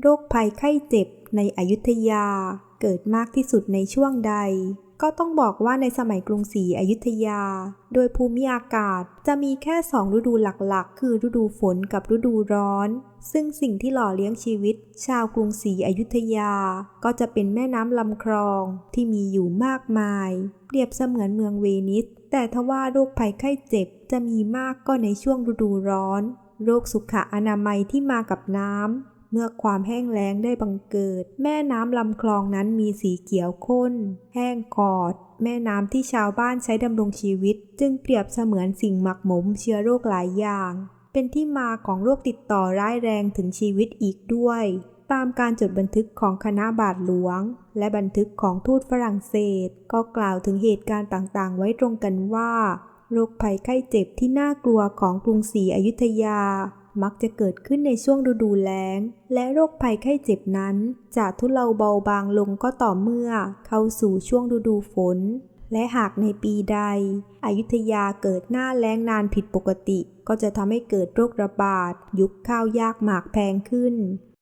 โรคภัยไข้เจ็บในอยุธยา เกิดมากที่สุดในช่วงใด ก็ต้องบอกว่าในสมัยกรุงศรีอยุธยา โดยภูมิอากาศจะมีแค่สองฤดูหลักๆ คือฤดูฝนกับฤดูร้อน ซึ่งสิ่งที่หล่อเลี้ยงชีวิต ชาวกรุงศรีอยุธยา ก็จะเป็นแม่น้ำลำคลองที่มีอยู่มากมาย เปรียบเสมือนเมืองเวนิส แต่ทว่าโรคภัยไข้เจ็บจะมีมากก็ในช่วงฤดูร้อน โรคสุขอนามัยที่มากับน้ำ เมื่อความแห้งแล้งได้บังเกิด แม่น้ำลำคลองนั้นมีสีเขียวข้น แห้งกอด แม่น้ำที่ชาวบ้านใช้ดำรงชีวิต จึงเปรียบเสมือนสิ่งหมักหมมเชื้อโรคหลายอย่าง เป็นที่มาของโรคติดต่อร้ายแรงถึงชีวิตอีกด้วย ตามการจดบันทึกของคณะบาทหลวง และบันทึกของทูตฝรั่งเศส ก็กล่าวถึงเหตุการณ์ต่างๆ ไว้ตรงกันว่า โรคภัยไข้เจ็บที่น่ากลัวของกรุงศรีอยุธยา มักจะเกิดขึ้นในช่วงฤดูแล้ง และโรคภัยไข้เจ็บนั้น จะทุเลาเบาบางลงก็ต่อเมื่อ เข้าสู่ช่วงฤดูฝน และหากในปีใด อยุธยาเกิดหน้าแล้งนานผิดปกติ ก็จะทำให้เกิดโรคระบาด ยุคข้าวยากหมากแพงขึ้น